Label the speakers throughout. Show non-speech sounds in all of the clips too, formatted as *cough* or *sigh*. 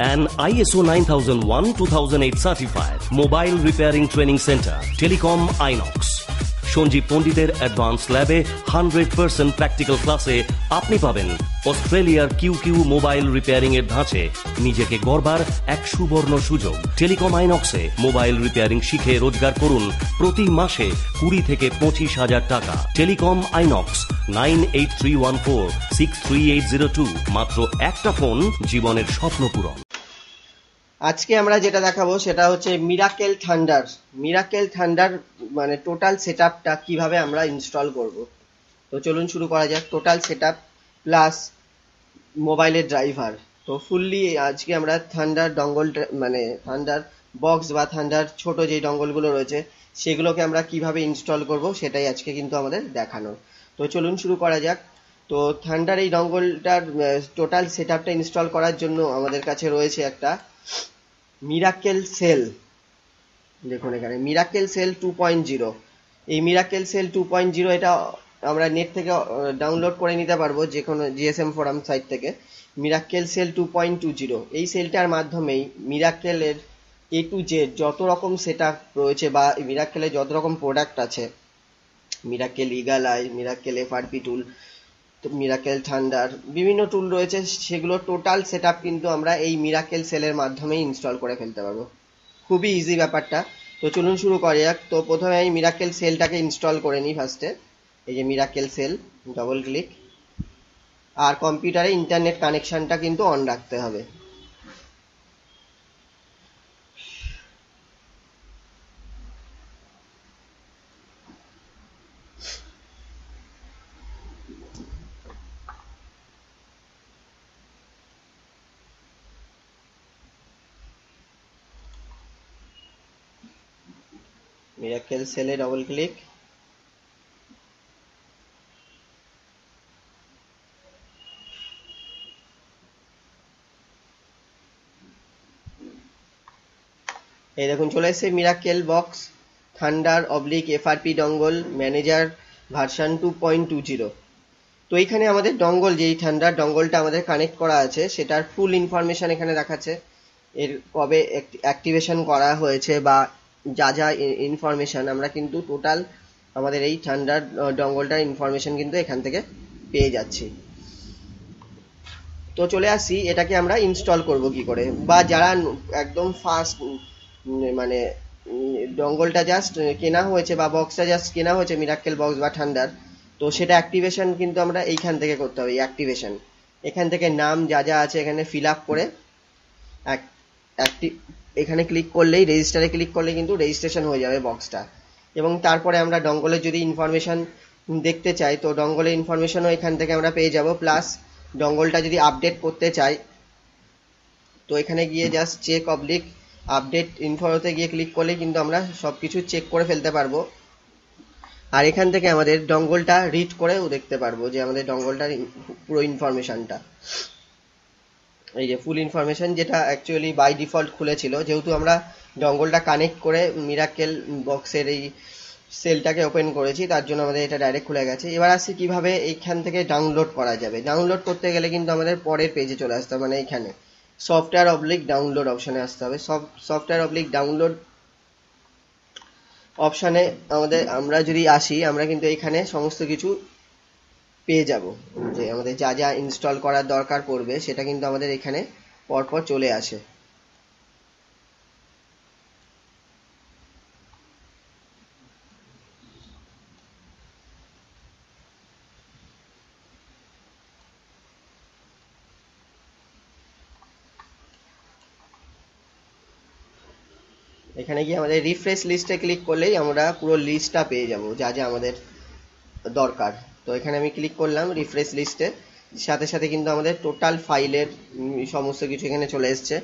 Speaker 1: An ISO 9001-2008 certified mobile repairing training center, Telecom Inox. Sanjeev পণ্ডিতের advance ল্যাবে hundred percent practical ক্লাসে আপনি পাবেন অস্ট্রেলিয়ার কিউ কিউ মোবাইল রিপেয়ারিং এর ধাঁচে নিজেকে গড়বার এক সুবর্ণ সুযোগ। টেলিকম আইনক্সে মোবাইল রিপেয়ারিং শিখে রোজগার করুন প্রতি মাসে কুড়ি থেকে পঁচিশ হাজার টাকা। Telecom Inox nine eight three one four six three eight zero two মাত্র একটা ফোন জীবনের স্বপ্ন পূরণ।
Speaker 2: আজকে আমরা যেটা দেখাবো সেটা হচ্ছে মিরাকেল থান্ডার মিরাকেল থান্ডার মানে টোটাল সেট আপটা কীভাবে আমরা ইনস্টল করব। তো চলুন শুরু করা যাক। টোটাল সেট প্লাস মোবাইলের ড্রাইভার তো ফুললি আজকে আমরা থান্ডার ডঙ্গল মানে থান্ডার বক্স বা থান্ডার ছোট যে ডঙ্গলগুলো রয়েছে, সেগুলোকে আমরা কীভাবে ইনস্টল করব সেটাই আজকে কিন্তু আমাদের দেখানো তো চলুন শুরু করা যাক। তো থান্ডার এই ডঙ্গলটার টোটাল সেট ইনস্টল করার জন্য আমাদের কাছে রয়েছে একটা মিরাকেল সেল দেখুন এখানে miracle cell two point zero এই miracle cell two point zero এটা আমরা নেট থেকে ডাউনলোড করে নিতে পারব যে কোনো জিএসএম ফোরাম সাইট থেকে। Miracle cell two point two zero এই সেলটার মাধ্যমেই মিরাকেলের এ টু জেড যত রকম সেট রয়েছে বা মিরাকেলের যত রকম প্রোডাক্ট আছে miracle eagle miracle FRP tool miracle thunder বিভিন্ন টুল রয়েছে, সেগুলো টোটাল সেট কিন্তু আমরা এই মিরাকেল সেলের মাধ্যমেই ইনস্টল করে ফেলতে পারব। খুবই ইজি ব্যাপারটা। তো চলুন শুরু করা যাক। তো প্রথমে এই মিরাকেল সেলটাকে ইনস্টল করে নিই ফার্স্টে এই যে মিরাকেল সেল ডবল ক্লিক আর কম্পিউটারে ইন্টারনেট কানেকশনটা কিন্তু অন রাখতে হবে। মিরাকেল সেলে ডবল ক্লিক এই দেখুন, চলে এসেছে miracle box thunder oblique FRP dongle manager version two point two zero তো এইখানে আমাদের ডঙ্গল যেই ঠান্ডার ডঙ্গলটা আমাদের কানেক্ট করা আছে, সেটার ফুল ইনফরমেশন এখানে দেখাচ্ছে। এর কবে অ্যাক্টিভেশন করা হয়েছে বা যা যা ইনফরমেশন আমরা কিন্তু টোটাল আমাদের এই ঠান্ডার ডঙ্গলটার ইনফরমেশন কিন্তু এখান থেকে পেয়ে যাচ্ছি। তো চলে আসি, এটাকে আমরা ইনস্টল করব কি করে? বা যারা একদম ফাস্ট মানে ডঙ্গলটা জাস্ট কেনা হয়েছে বা বক্সটা জাস্ট কেনা হয়েছে মিরাক্কেল বক্স বা ঠান্ডার তো সেটা অ্যাক্টিভেশন কিন্তু আমরা এইখান থেকে করতে হবে অ্যাক্টিভেশন এখান থেকে নাম যা যা আছে এখানে ফিল আপ করে এখানে ক্লিক করলেই রেজিস্টারে ক্লিক করলে কিন্তু রেজিস্ট্রেশন হয়ে যাবে বক্সটা এবং তারপরে আমরা ডঙ্গলের যদি ইনফরমেশন দেখতে চাই, তো ডঙ্গলের ইনফরমেশনও এখান থেকে আমরা পেয়ে যাব। প্লাস ডঙ্গলটা যদি আপডেট করতে চাই, তো এখানে গিয়ে জাস্ট চেক অবলিক আপডেট ইনফোতে গিয়ে ক্লিক করলে কিন্তু আমরা সব কিছু চেক করে ফেলতে পারব। আর এখান থেকে আমাদের ডঙ্গলটা রিড করেও দেখতে পারব যে আমাদের ডঙ্গলটার পুরো ইনফরমেশনটা এই যে ফুল ইনফরমেশন যেটা অ্যাকচুয়ালি বাই ডিফল্ট খুলেছিল, যেহেতু আমরা ডঙ্গলটা কানেক্ট করে মিরাকেল বক্সের এই সেলটাকে ওপেন করেছি, তার জন্য আমাদের এটা ডাইরেক্ট খুলে গেছে। এবার আসছি কীভাবে এইখান থেকে ডাউনলোড করা যাবে। ডাউনলোড করতে গেলে কিন্তু আমাদের পরের পেজে চলে আসতে হবে মানে এইখানে। সফটওয়্যার অবলিক ডাউনলোড অপশানে আসতে হবে। সফটওয়্যার অবলিক ডাউনলোড অপশানে আমাদের, আমরা যদি আসি, আমরা কিন্তু এইখানে সমস্ত কিছু পেয়ে যাব। যে আমাদের যা যা ইনস্টল করার দরকার পড়বে, সেটা কিন্তু আমাদের এখানে পরপর চলে আসে। এখানে গিয়ে আমাদের রিফ্রেশ লিস্টে ক্লিক করলেই আমরা পুরো লিস্টটা পেয়ে যাব, যা যা আমাদের দরকার। তো এখানে আমি ক্লিক করলাম রিফ্রেশ লিস্টে সাথে সাথে কিন্তু আমাদের টোটাল ফাইলের সমস্ত কিছু এখানে চলে এসছে।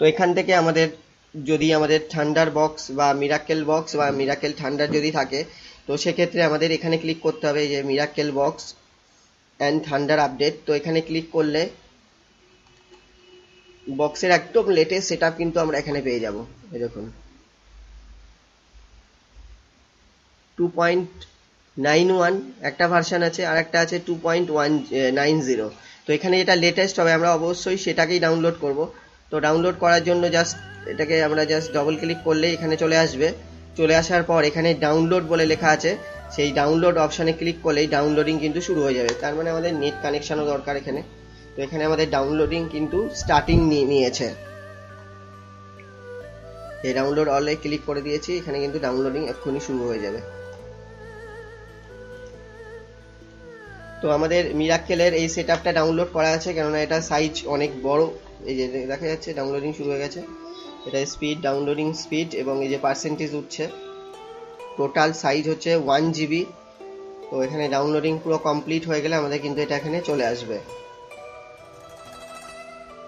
Speaker 2: তো এখান থেকে আমাদের, যদি আমাদের ঠান্ডার বক্স বা মিরাকেল বক্স বা মিরাকেল ঠান্ডার যদি থাকে, তো সেক্ষেত্রে আমাদের এখানে ক্লিক করতে হবে যে miracle box and thunder update তো এখানে ক্লিক করলে বক্সের একদম লেটেস্ট সেট কিন্তু আমরা এখানে পেয়ে যাব। দেখুন। টু পয়েন্ট নাইন ওয়ান, একটা ভার্সান আছে আর একটা আছে two point one nine zero তো এখানে যেটা লেটেস্ট হবে, আমরা অবশ্যই সেটাকেই ডাউনলোড করব। তো ডাউনলোড করার জন্য জাস্ট এটাকে আমরা জাস্ট ডবল ক্লিক করলে এখানে চলে আসবে। চলে আসার পর এখানে ডাউনলোড বলে লেখা আছে। সেই ডাউনলোড অপশানে ক্লিক করলেই ডাউনলোডিং কিন্তু শুরু হয়ে যাবে। তার মানে আমাদের নেট কানেকশানও দরকার এখানে। তো এখানে আমাদের ডাউনলোডিং কিন্তু স্টার্টিং নিয়ে নিয়েছে। এই ডাউনলোড অলে ক্লিক করে দিয়েছি, এখানে কিন্তু ডাউনলোডিং এক্ষুনি শুরু হয়ে যাবে। তো আমাদের মিরাক্কেলের এই সেট আপটা ডাউনলোড করা আছে, কেননা এটা সাইজ অনেক বড়। এই যে দেখা যাচ্ছে ডাউনলোডিং শুরু হয়ে গেছে। এটা স্পিড ডাউনলোডিং স্পিড এবং এই যে পার্সেন্টেজ উঠছে। টোটাল সাইজ হচ্ছে ওয়ান জিবি তো এখানে ডাউনলোডিং পুরো কমপ্লিট হয়ে গেলে আমাদের কিন্তু এটা এখানে চলে আসবে।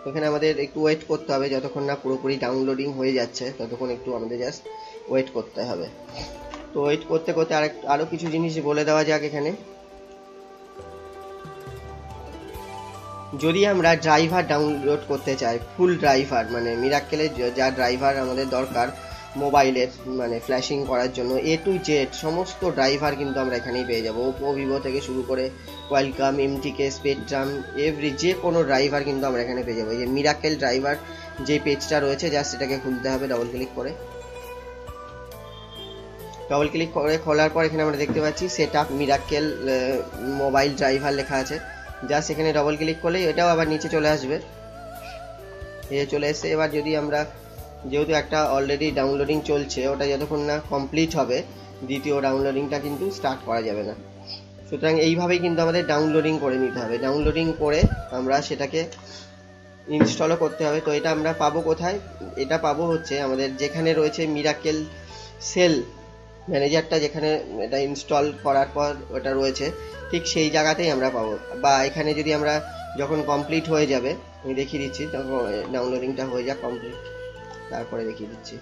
Speaker 2: এখানে আমাদের একটু ওয়েট করতে হবে, যতক্ষণ না পুরোপুরি ডাউনলোডিং হয়ে যাচ্ছে, ততক্ষণ একটু আমাদের জাস্ট ওয়েট করতে হবে। তো ওয়েট করতে করতে আর আরও কিছু জিনিস বলে দেওয়া যাক এখানে। যদি আমরা ড্রাইভার ডাউনলোড করতে চাই ফুল ড্রাইভার মানে মিরাক্কেলের যা ড্রাইভার আমাদের দরকার মোবাইলের মানে ফ্ল্যাশিং করার জন্য এ টু জেড সমস্ত ড্রাইভার কিন্তু আমরা এখানেই পেয়ে যাব। ওপো ভিভো থেকে শুরু করে ওয়েলকাম এমটিকে স্পেকট্রাম এভরি যে কোনো ড্রাইভার কিন্তু আমরা এখানে পেয়ে যাব। এই যে মিরাকেল ড্রাইভার যে পেজটা রয়েছে জাস্ট এটাকে খুলতে হবে ডবল ক্লিক করে। ডবল ক্লিক করে, খোলার পর এখানে আমরা দেখতে পাচ্ছি set up miracle mobile driver লেখা আছে। জাস্ট এখানে ডবল ক্লিক করলে এটাও আবার নিচে চলে আসবে। এ চলে এসে এবার যদি আমরা, যেহেতু একটা অলরেডি ডাউনলোডিং চলছে, ওটা যতক্ষণ না কমপ্লিট হবে, দ্বিতীয় ডাউনলোডিংটা কিন্তু স্টার্ট করা যাবে না। সুতরাং এইভাবেই কিন্তু আমাদের ডাউনলোডিং করে নিতে হবে। ডাউনলোডিং করে আমরা সেটাকে ইনস্টলও করতে হবে। তো এটা আমরা পাবো কোথায়? এটা পাবো হচ্ছে আমাদের যেখানে রয়েছে মিরাকেল সেল ম্যানেজারটা যেখানে এটা ইনস্টল করার পর ওটা রয়েছে, ঠিক সেই জায়গাতেই আমরা পাবো। বা এখানে যদি আমরা যখন কমপ্লিট হয়ে যাবে, আমি দেখিয়ে দিচ্ছি তখন ডাউনলোডিংটা হয়ে যাক কমপ্লিট তারপরে দেখিয়ে দিচ্ছি।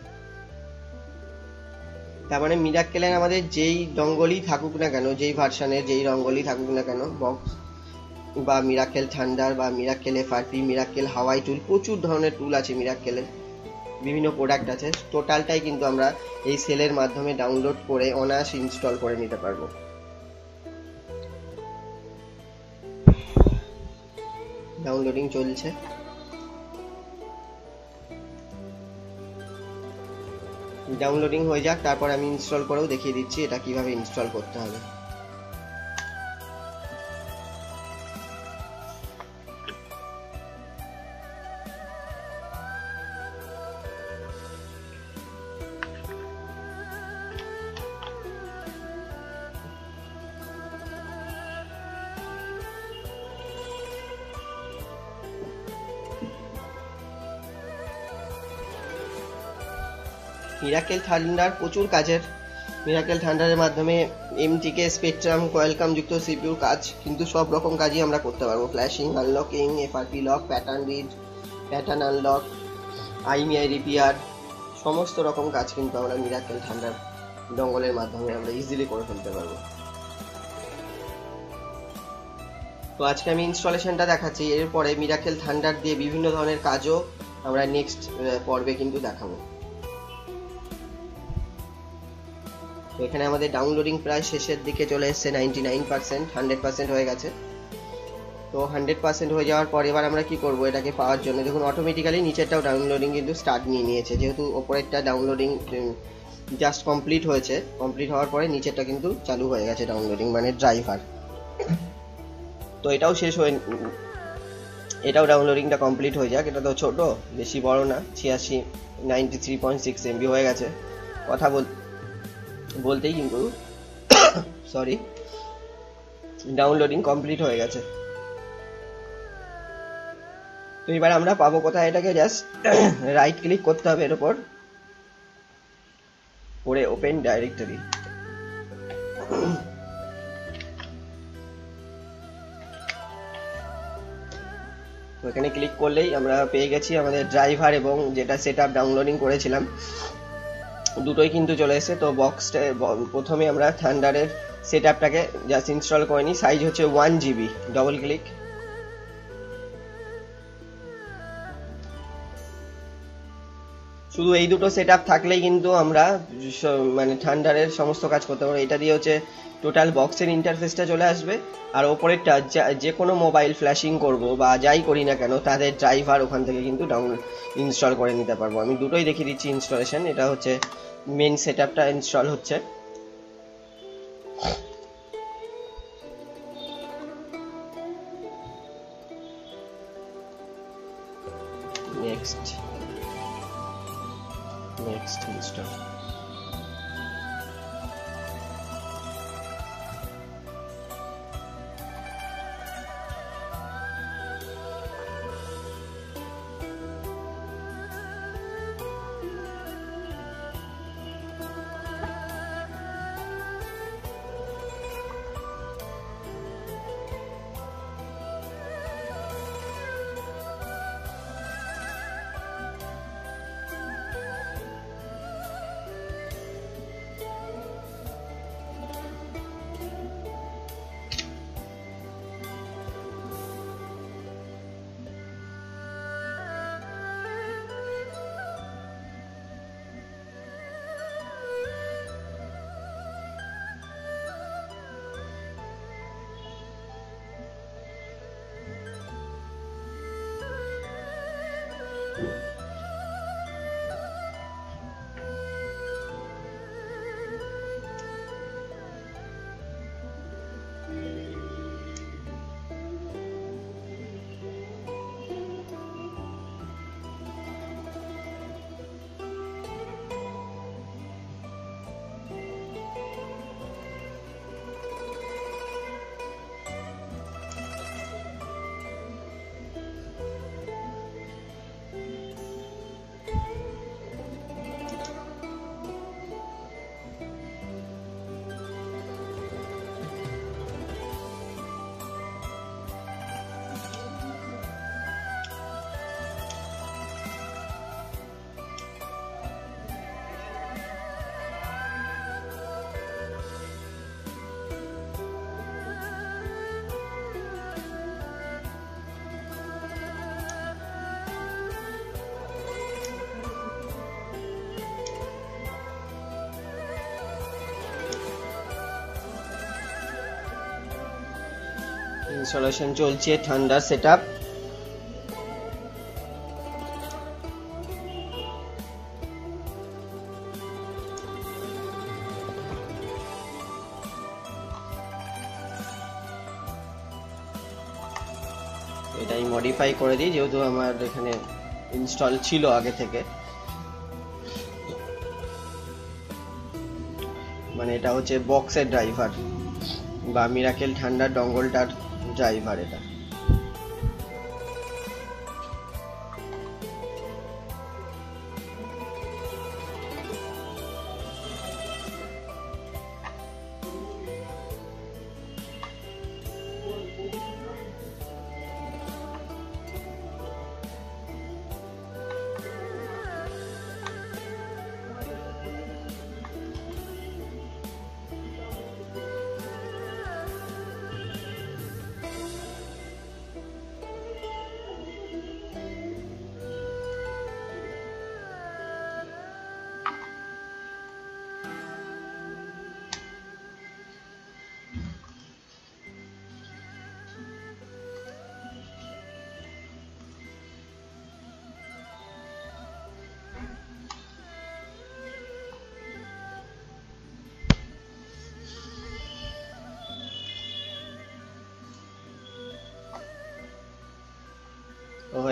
Speaker 2: তার মানে মিরাক্কেলের আমাদের যেই রঙ্গলি থাকুক না কেন, যেই ভার্সানের যেই রঙ্গলি থাকুক না কেন বক্স বা মিরাক্কেল থান্ডার বা miracle FRP miracle Huawei tool প্রচুর ধরনের টুল আছে মিরাক্কেলের বিভিন্ন প্রোডাক্ট আছে। টোটালটাই কিন্তু আমরা এই সেলের মাধ্যমে ডাউনলোড করে, অনায়াস ইনস্টল করে নিতে পারব। ডাউনলোডিং চলছে। ডাউনলোডিং হয়ে যাক, তারপর আমি ইনস্টল করেও দেখিয়ে দিচ্ছি এটা কীভাবে ইনস্টল করতে হবে। মিরাকেল থান্ডার প্রচুর কাজের। মিরাকেল থান্ডারের মাধ্যমে এমটিকে স্পেকট্রাম কোয়েলকাম যুক্ত সিপিউর কাজ, কিন্তু সব রকম কাজই আমরা করতে পারব। Flashing unlocking FRP lock pattern read pattern unlock IMEI repair সমস্ত রকম কাজ কিন্তু আমরা মিরাকেল থান্ডার ডঙ্গলের মাধ্যমে আমরা ইজিলি করে ফেলতে পারব। তো আজকে আমি ইনস্টলেশনটা দেখাচ্ছি, এরপরে মিরাকেল থান্ডার দিয়ে বিভিন্ন ধরনের কাজও আমরা নেক্সট পর্বে কিন্তু দেখাবো। তো এখানে আমাদের ডাউনলোডিং প্রায় শেষের দিকে চলে এসছে ninety nine percent hundred percent হয়ে গেছে। তো হান্ড্রেড পার্সেন্ট হয়ে যাওয়ার পর এবার আমরা কি করব এটাকে পাওয়ার জন্য? দেখুন অটোমেটিক্যালি নিচেরটাও ডাউনলোডিং কিন্তু স্টার্ট নিয়ে নিয়েছে। যেহেতু ওপরেরটা ডাউনলোডিং জাস্ট কমপ্লিট হয়েছে কমপ্লিট হওয়ার পরে নিচেরটা কিন্তু চালু হয়ে গেছে ডাউনলোডিং মানে ড্রাইভার তো এটাও শেষ হয়ে, এটাও ডাউনলোডিংটা কমপ্লিট হয়ে যাক। এটা তো ছোটো, বেশি বড় না, ছিয়াশি ninety three point six MB হয়ে গেছে। কথা বল বলতেই কিন্তু সরি ডাউনলোডিং কমপ্লিট হয়ে গেছে। তো এবার আমরা পাবো কোথায়? এটাকে জাস্ট রাইট ক্লিক করতে হবে এর উপর। পরে ওপেন ডাইরেক্টরি ওখানে ক্লিক করলেই আমরা পেয়ে গেছি আমাদের ড্রাইভার এবং যেটা সেট ডাউনলোডিং করেছিলাম। দুটোই কিন্তু চলে এসেছে। তো বক্সটা প্রথমে আমরা থান্ডারের সেট আপটাকে জাস্ট ইনস্টল করে নিই। সাইজ হচ্ছে ওয়ান জিবি ডবল ক্লিক শুধু এই দুটো সেট থাকলেই কিন্তু আমরা মানে থান্ডারের সমস্ত কাজ করতে পারব। এটা দিয়ে হচ্ছে টোটাল বক্সের ইন্টারফেসটা চলে আসবে। আর ওপরেরটা যা- কোনো মোবাইল ফ্ল্যাশিং করব বা যাই করি না কেন, তাদের ড্রাইভার ওখান থেকে কিন্তু ডাউন ইনস্টল করে নিতে পারব। আমি দুটোই দেখিয়ে দিচ্ছি ইনস্টলেশন এটা হচ্ছে মেন সেট ইনস্টল হচ্ছে। নেক্সট নেক্সট ইনস্টল ইনস্টলেশন চলছে ঠান্ডার সেট এটাই মডিফাই করে দিই, যেহেতু আমার এখানে ইনস্টল ছিল আগে থেকে। মানে এটা হচ্ছে বক্সের ড্রাইভার বা মিরাকেল ঠান্ডার ডঙ্গলটার ড্রাইভার এটা তো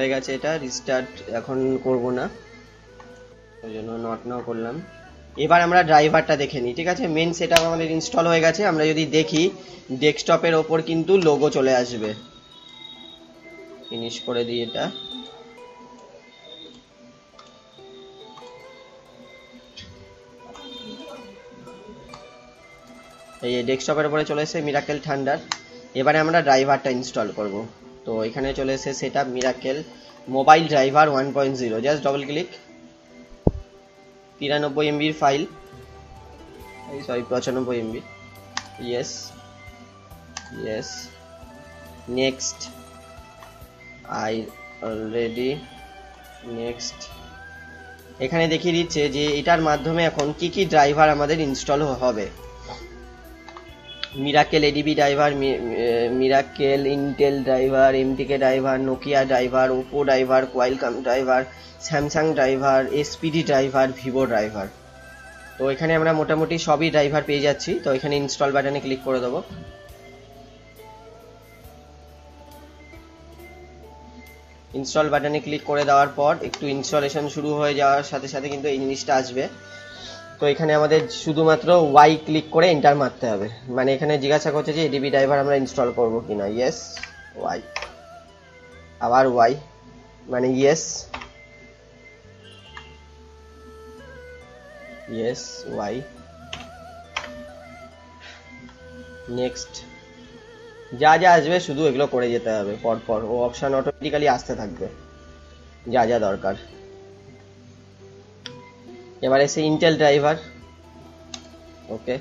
Speaker 2: হয়ে গেছে এটা রিস্টার্ট এখন করব না। ওই জন্য নট নাও করলাম। এবার আমরা ড্রাইভারটা দেখে নিই, ঠিক আছে? মেন সেট আমাদের ইনস্টল হয়ে গেছে। আমরা যদি দেখি ডেস্কটপের ওপর কিন্তু লোগো চলে আসবে। ফিনিশ করে দিই এটা। এই ডেস্কটপের উপরে চলে এসেছে মিরাকেল ঠান্ডার এবারে আমরা ড্রাইভারটা ইনস্টল করব। তো এখানে চলে এসেছে set Miracle mobile driver one point zero just double click তিরানব্বই এমবির ফাইল সরি পঁচানব্বই MB yes yes next I already next এখানে দেখিয়ে দিচ্ছে যে এটার মাধ্যমে এখন কি কি ড্রাইভার আমাদের ইনস্টল হবে। Miracle ADB driver Miracle Intel driver MTK driver Nokia driver Oppo driver Qualcomm driver Samsung driver SPD driver Vivo driver তো এখানে আমরা মোটামুটি সবই ড্রাইভার পেয়ে যাচ্ছি। তো এখানে ইনস্টল বাটনে ক্লিক করে দেবো। ইনস্টল বাটনে ক্লিক করে দেওয়ার পর একটু ইনস্টলেশন শুরু হয়ে যাওয়ার সাথে সাথে কিন্তু এই জিনিসটা আসবে। তো এখানে আমাদের শুধুমাত্র ওয়াই ক্লিক করে এন্টার মারতে হবে। মানে এখানে জিজ্ঞাসা করছে যে এডিবি ড্রাইভার আমরা ইনস্টল করব কিনা। ইয়েস ওয়াই আবার ওয়াই মানে ইয়েস ইয়েস ওয়াই নেক্সট যা যা আসবে শুধু এগুলো করে যেতে হবে। পরপর ও অপশন অটোমেটিক্যালি আসতে থাকবে। যা যা দরকার। এবার এসে Intel driver okay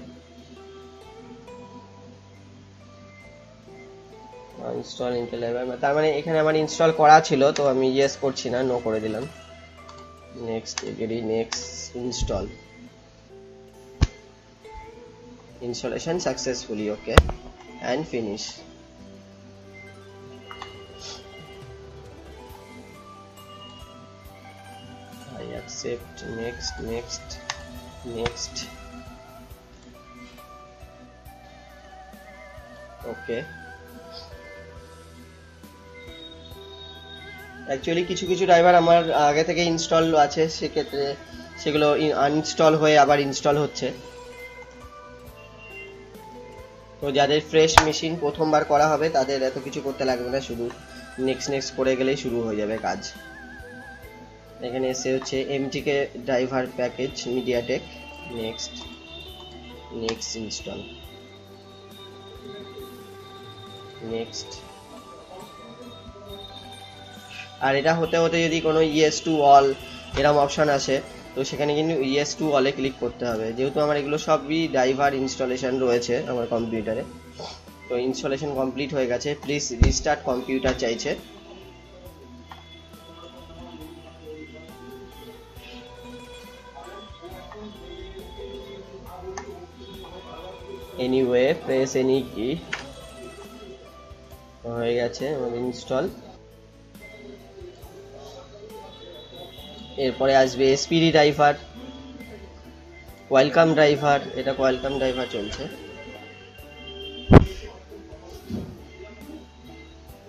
Speaker 2: install Intel driver তার মানে এখানে আমার ইনস্টল করা ছিল, তো আমি ইয়েস করছি না নো করে দিলাম। Next এগেরি next install installation successfully okay and finish. Accept next next next. Okay. Actually কিছু কিছু ড্রাইভার আমার আগে থেকে ইনস্টল আছে, সেক্ষেত্রে সেগুলো আনইনস্টল হয়ে আবার ইনস্টল হচ্ছে। তো যাদের ফ্রেশ মেশিন প্রথমবার করা হবে, তাদের এত কিছু করতে লাগবে না, শুধু নেক্সট নেক্সট করে গেলেই শুরু হয়ে যাবে কাজ। এখানে এসে হচ্ছে MTK driver package MediaTek next next install next আর এটা হতে হতে যদি কোনো ইয়েস টু অল এরকম অপশান আসে, তো সেখানে কিন্তু ইয়েস টু অলে ক্লিক করতে হবে। যেহেতু আমার এগুলো সবই ড্রাইভার ইনস্টলেশন রয়েছে আমার কম্পিউটারে তো ইনস্টলেশন কমপ্লিট হয়ে গেছে। প্লিজ রিস্টার্ট কম্পিউটার চাইছে। এনিওয়ে প্রেস এনি কি হয়ে গেছে আমাদের ইনস্টল এরপরে আসবে এসপিডি ড্রাইভার ওয়েলকাম ড্রাইভার এটা ওয়েলকাম ড্রাইভার চলছে।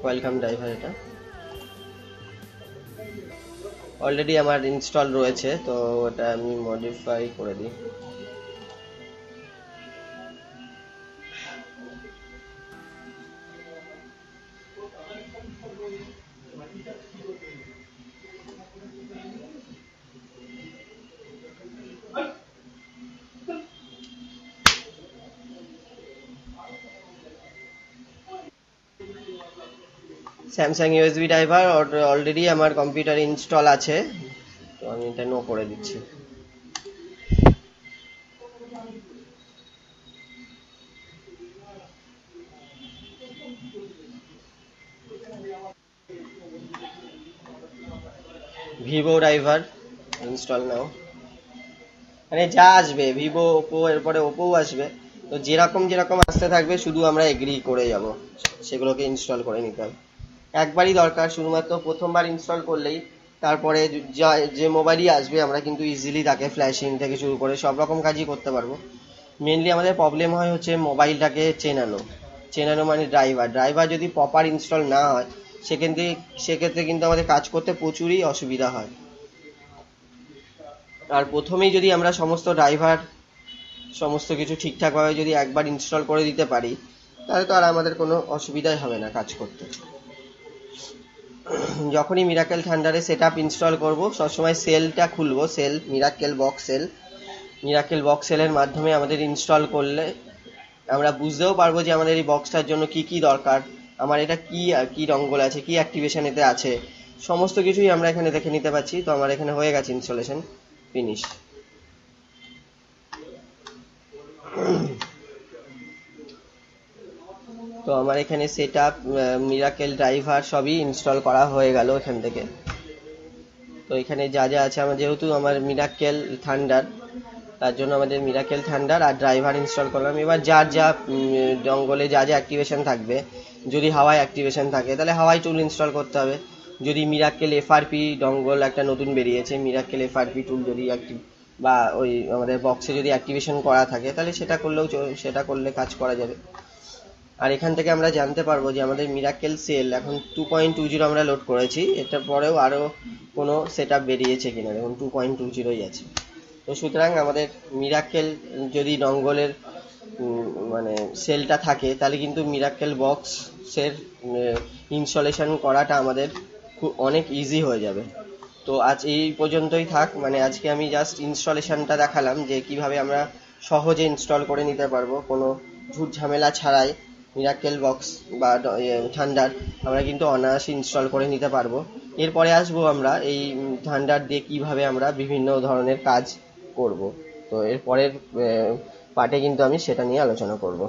Speaker 2: ওয়েলকাম ড্রাইভার এটা। অলরেডি আমার ইনস্টল রয়েছে, তো ওটা আমি মডিফাই করে দিই। স্যামসাং ইউএসবি ড্রাইভার অলরেডি আমার কম্পিউটারে ইনস্টল আছে। তো আমি এটা নো করে দিচ্ছি। Vivo driver install now. মানে যা আসবে ভিভো ওপো এরপরে ওপোও আসবে। তো যেরকম যেরকম আসতে থাকবে, শুধু আমরা এগ্রি করে যাব। সেগুলোকে ইনস্টল করে নিতে হবে। একবারই দরকার, শুধুমাত্র প্রথমবার ইনস্টল করলেই। তারপরে যা, যে মোবাইলই আসবে, আমরা কিন্তু ইজিলি তাকে ফ্ল্যাশিং থেকে শুরু করে সব রকম কাজই করতে পারব। মেনলি আমাদের প্রবলেম হয় হচ্ছে মোবাইলটাকে চেনানো। চেনানো মানে ড্রাইভার ড্রাইভার যদি প্রপার ইনস্টল না হয় সেক্ষেত্রে সেক্ষেত্রে কিন্তু আমাদের কাজ করতে প্রচুরই অসুবিধা হয়। আর প্রথমেই যদি আমরা সমস্ত ড্রাইভার সমস্ত কিছু ঠিকঠাকভাবে যদি একবার ইনস্টল করে দিতে পারি, তাহলে তো আর আমাদের কোনো অসুবিধাই হবে না কাজ করতে। *clears throat* যখনই মিরাকেল থান্ডারে সেট আপ ইনস্টল করব, সবসময় সেলটা খুলবো shell Miracle box shell Miracle box সেলের মাধ্যমে আমাদের ইনস্টল করলে আমরা বুঝতেও পারব যে আমাদের এই বক্সটার জন্য কি কি দরকার, আমার এটা কি কি রঙ্গল আছে, কি অ্যাক্টিভেশন এতে আছে। সমস্ত কিছুই আমরা এখানে দেখে নিতে পারছি, তো আমার এখানে হয়ে গেছে ইনস্টলেশন ফিনিশ *clears throat* তো আমার এখানে সেট আপ মিরাকেল ড্রাইভার সবই ইনস্টল করা হয়ে গেল এখান থেকে। তো এখানে যা যা আছে, আমার যেহেতু আমার মিরাক্কেল থান্ডার তার জন্য আমাদের মিরাকেল থান্ডার আর ড্রাইভার ইনস্টল করলাম। এবার যার যা জঙ্গলে যা যা অ্যাক্টিভেশন থাকবে, যদি হাওয়ায় অ্যাক্টিভেশন থাকে, তাহলে হাওয়াই টুল ইনস্টল করতে হবে। যদি মিরাক্কেল এফআরপি ডঙ্গল একটা নতুন বেরিয়েছে মিরাক্কেল এফআরপি টুল যদি অ্যাক্টিভ বা ওই আমাদের বক্সে যদি অ্যাক্টিভেশন করা থাকে, তাহলে সেটা করলেও সেটা করলে কাজ করা যাবে। আর এখান থেকে আমরা জানতে পারব যে আমাদের মিরাকেল সেল এখন টু পয়েন্ট টু জিরো আমরা লোড করেছি। এটার পরেও আরও কোনো সেট আপ বেরিয়েছে কিনা। দেখুন টু পয়েন্ট টু জিরোই আছে। তো সুতরাং আমাদের মিরাকেল যদি ডঙ্গলের মানে সেলটা থাকে, তাহলে কিন্তু মিরাকেল বক্সের ইনস্টলেশন করাটা আমাদের খুব, অনেক ইজি হয়ে যাবে। তো আজ এই পর্যন্তই থাক। মানে আজকে আমি জাস্ট ইনস্টলেশনটা দেখালাম যে কীভাবে আমরা সহজে ইনস্টল করে নিতে পারব। কোনো ঝুট ঝামেলা ছাড়াই। মিরাকেল বক্স বা থান্ডার আমরা কিন্তু অনায়াসে ইনস্টল করে নিতে পারব। এরপরে আসব আমরা এই থান্ডার দিয়ে কীভাবে আমরা বিভিন্ন ধরনের কাজ করব। তো এরপরের পার্টে কিন্তু আমি সেটা নিয়ে আলোচনা করব।